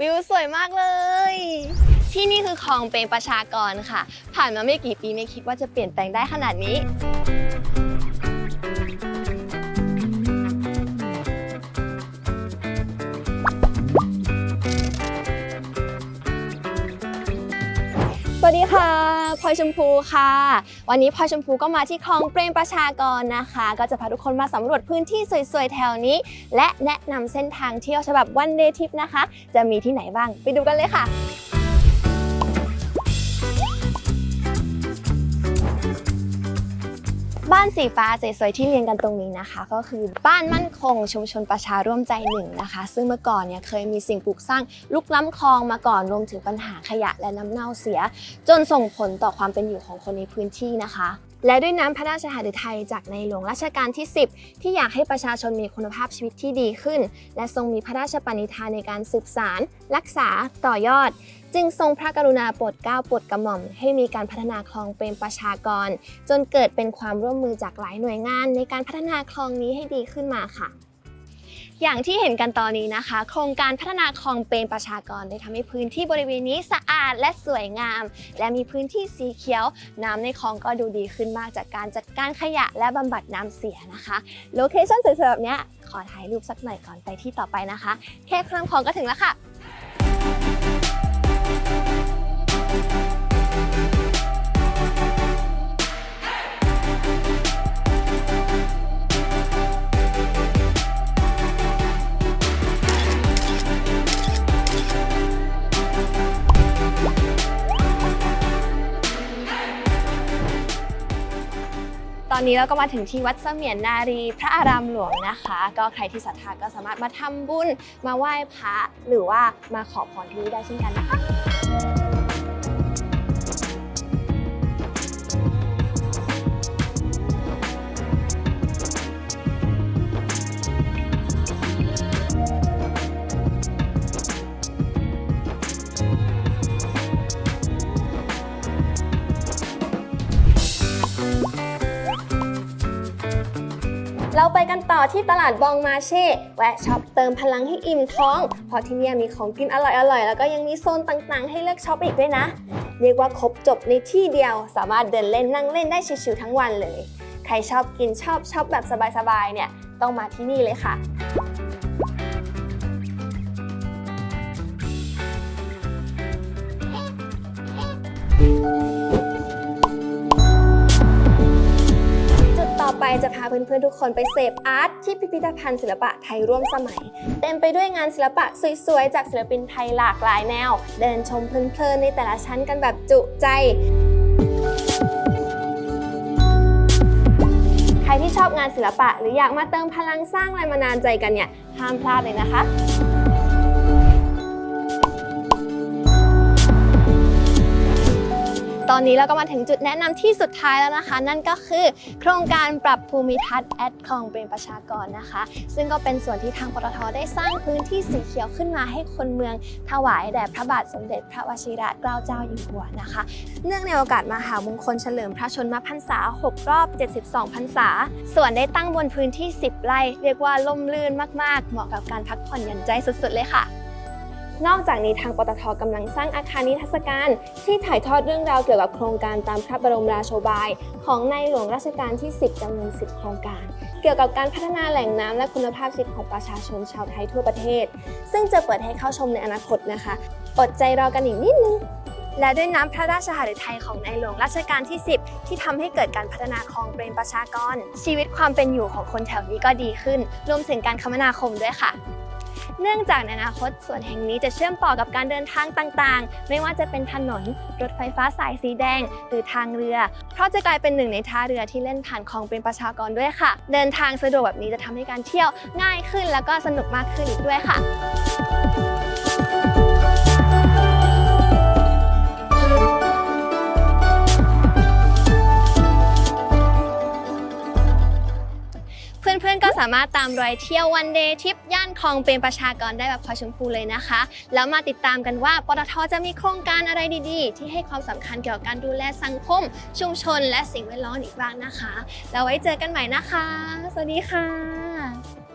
วิวสวยมากเลย ที่นี่คือคลองเปรมประชากรค่ะ ผ่านมาไม่กี่ปีไม่คิดว่าจะเปลี่ยนแปลงได้ขนาดนี้ ค่ะพลอยชมพูค่ะ วันนี้พลอยชมพูก็มาที่คลองเปรมประชากรนะคะ ก็จะพาทุกคนมาสำรวจพื้นที่สวยๆแถวนี้ และแนะนำเส้นทางเที่ยวฉบับวันเดย์ทริปนะคะ จะมีที่ไหนบ้างไปดูกันเลยค่ะ บ้านสีฟ้าสวยๆที่เรียงกันตรงนี้นะคะ ก็คือบ้านมั่นคงชุมชนประชาร่วมใจหนึ่งนะคะ ซึ่งเมื่อก่อนเนี่ยเคยมีสิ่งปลูกสร้างลุกล้ำคลองมาก่อนรวมถึงปัญหาขยะและน้ำเน่าเสีย จนส่งผลต่อความเป็นอยู่ของคนในพื้นที่นะคะ และด้วยน้ำพระราชหฤทัยจากในหลวงรัชกาลที่ 10 ที่อยากให้ประชาชนมีคุณภาพชีวิตที่ดีขึ้น และทรงมีพระราชปณิธานในการสืบสาร รักษาต่อยอด จึงทรงพระกรุณาโปรดเกล้าโปรดกระหม่อม ให้มีการพัฒนาคลองเป็นประชากร จนเกิดเป็นความร่วมมือจากหลายหน่วยงานในการพัฒนาคลองนี้ให้ดีขึ้นมาค่ะ อย่างที่เห็นกันตอนนี้นะคะ โครงการพัฒนาคลองเปรมประชากรได้ทำให้พื้นที่บริเวณนี้สะอาดและสวยงาม และมีพื้นที่สีเขียว น้ำในคลองก็ดูดีขึ้นมากจากการจัดการขยะและบำบัดน้ำเสียนะคะโลเคชั่นสวยๆแบบเนี้ยขอถ่ายรูปสักหน่อยก่อนไปที่ต่อไปนะคะ แค่ข้ามคลองก็ถึงแล้วค่ะ อนนี้เราก็มาถึงที่วัดเสมียนนารีพระอารามหลวงนะคะ ก็ใครที่ศรัทธาก็สามารถมาทำบุญมาไหว้พระหรือว่ามาขอพรที่นี่ได้เช่นกันนะคะ เราไปกันต่อที่ตลาดบองมาเช่แวะช็อปเติมพลังให้อิ่มท้อง เพราะที่นี่มีของกินอร่อยๆ แล้วก็ยังมีโซนต่างๆ ให้เลือกช็อปอีกด้วยนะ เรียกว่าครบจบในที่เดียว สามารถเดินเล่นนั่งเล่นได้ชิวๆทั้งวันเลย ใครชอบกินชอบช็อปแบบสบายๆเนี่ยต้องมาที่นี่เลยค่ะ ไปจะพาเพื่อนๆทุกคนไปเสพอาร์ตที่พิพิธภัณฑ์ศิลปะไทยร่วมสมัย เต็มไปด้วยงานศิลปะสวยๆ จากศิลปินไทยหลากหลายแนว เดินชมเพลินๆในแต่ละชั้นกันแบบจุใจใครที่ชอบงานศิลปะ หรืออยากมาเติมพลังสร้างแรงบันดาลใจกันเนี่ยห้ามพลาดเลยนะคะ ตอนนี้เราก็มาถึงจุดแนะนำที่สุดท้ายแล้วนะคะ นั่นก็คือ โครงการปรับภูมิทัศน์แอดคลองเปรมประชากรนะคะ ซึ่งก็เป็นส่วนที่ทางปตทได้สร้างพื้นที่สีเขียวขึ้นมาให้คนเมืองถวายแด่พระบาทสมเด็จพระวชิระเกล้าเจ้าอยู่หัวนะคะ เนื่องในโอกาสมหามงคลเฉลิมพระชนมพรรษา 6 รอบ 72 พรรษา ส่วนได้ตั้งบนพื้นที่ 10 ไร่ เรียกว่าล่มลื่นมาก ๆ เหมาะกับการพักผ่อนหย่อนใจสุด ๆ เลยค่ะ นอกจากนี้ทางปตทกำลังสร้างอาคารนิทรรศการ ที่ถ่ายทอดเรื่องราวเกี่ยวกับโครงการตามพระบรมราโชบาย ของในหลวงรัชกาลที่ 10จำนวน 10 โครงการ เกี่ยวกับการพัฒนาแหล่งน้ำและคุณภาพชีวิตของประชาชนชาวไทยทั่วประเทศ ซึ่งจะเปิดให้เข้าชมในอนาคตนะคะ อดใจรอกันอีกนิดนึงและด้วยน้ำพระราชหฤทัยของในหลวงรัชกาลที่ 10 ที่ทำให้เกิดการพัฒนาคลองเปรมประชากร ชีวิตความเป็นอยู่ของคนแถวนี้ก็ดีขึ้น รวมถึงการคมนาคมด้วยค่ะ เนื่องจากในอนาคตส่วนแห่งนี้จะเชื่อมต่อกับการเดินทางต่างๆ ไม่ว่าจะเป็นถนน รถไฟฟ้าสายสีแดง หรือทางเรือ เพราะจะกลายเป็นหนึ่งในท่าเรือที่เล่นผ่านคลองเป็นประชากรด้วยค่ะ เดินทางสะดวกแบบนี้จะทำให้การเที่ยวง่ายขึ้นแล้วก็สนุกมากขึ้นอีกด้วยค่ะ เพื่อนๆก็สามารถตามรอยเที่ยววันเดย์ทริปย่านคลองเปรมประชากรได้แบบพอชมพูเลยนะคะ แล้วมาติดตามกันว่าปตทจะมีโครงการอะไรดีๆ ที่ให้ความสำคัญเกี่ยวกับการดูแลสังคม ชุมชน และสิ่งแวดล้อมอีกบ้างนะคะ แล้วไว้เจอกันใหม่นะคะ สวัสดีค่ะ